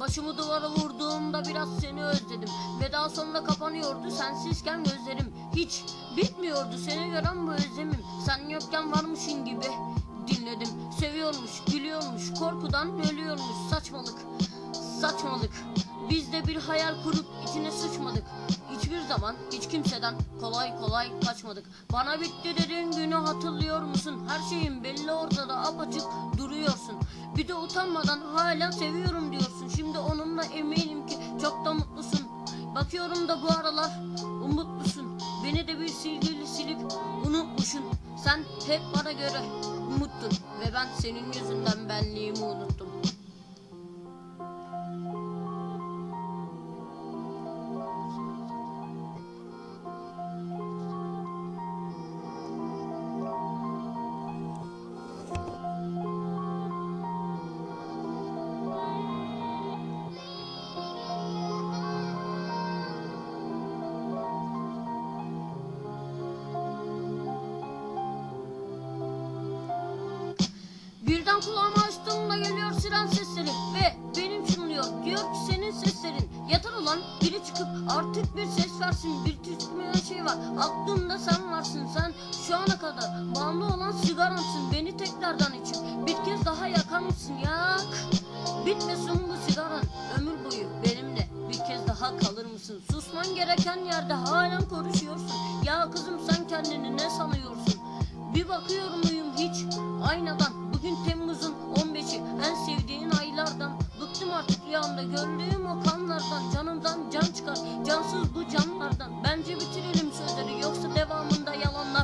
Başımı duvara vurduğumda biraz seni özledim. Ve daha sonra kapanıyordu sensizken gözlerim Hiç bitmiyordu. Seni gören bu özlemim Sen yokken varmışın gibi dinledim. Seviyormuş, gülüyormuş, korkudan ölüyormuş. Saçmalık, saçmalık. Biz de bir hayal kurup içine sıçmadık Hiçbir zaman hiç kimseden kolay kolay kaçmadık. Bana bitti dediğin günü hatırlıyor musun? Her şeyin belli ortada apaçık duruyorsun. Bir de utanmadan hala seviyorum diyorsun. Şimdi onunla eminim ki çok da mutlusun. Bakıyorum da bu aralar umutlusun. Beni de bir silgili silip unutmuşsun. Sen hep bana göre umuttun Ve ben senin yüzünden benliğimi unuttum Birden kulağımı açtığımda geliyor siren sesleri ve benim çınlıyor. Diyor ki senin seslerin yeter ulan biri çıkıp artık bir ses versin. Bir tütmeyen şey var aklımda sen varsın sen şu ana kadar bağımlı olan sigaramsın. Beni tekrardan içip bir kez daha yakar mısın yak. Bitmesin bu sigaran ömür boyu benimle bir kez daha kalır mısın? Susman gereken yerde halen konuşuyorsun. Ya kızım sen kendini ne sanıyorsun? Bir bakıyorum uyum hiç aynadan Bugün Temmuz'un yollarda Gömdüğüm o kanlardan Canımdan can çıkar. Cansız bu canlardan. Bence bitirelim sözleri. Yoksa devamında yalanlar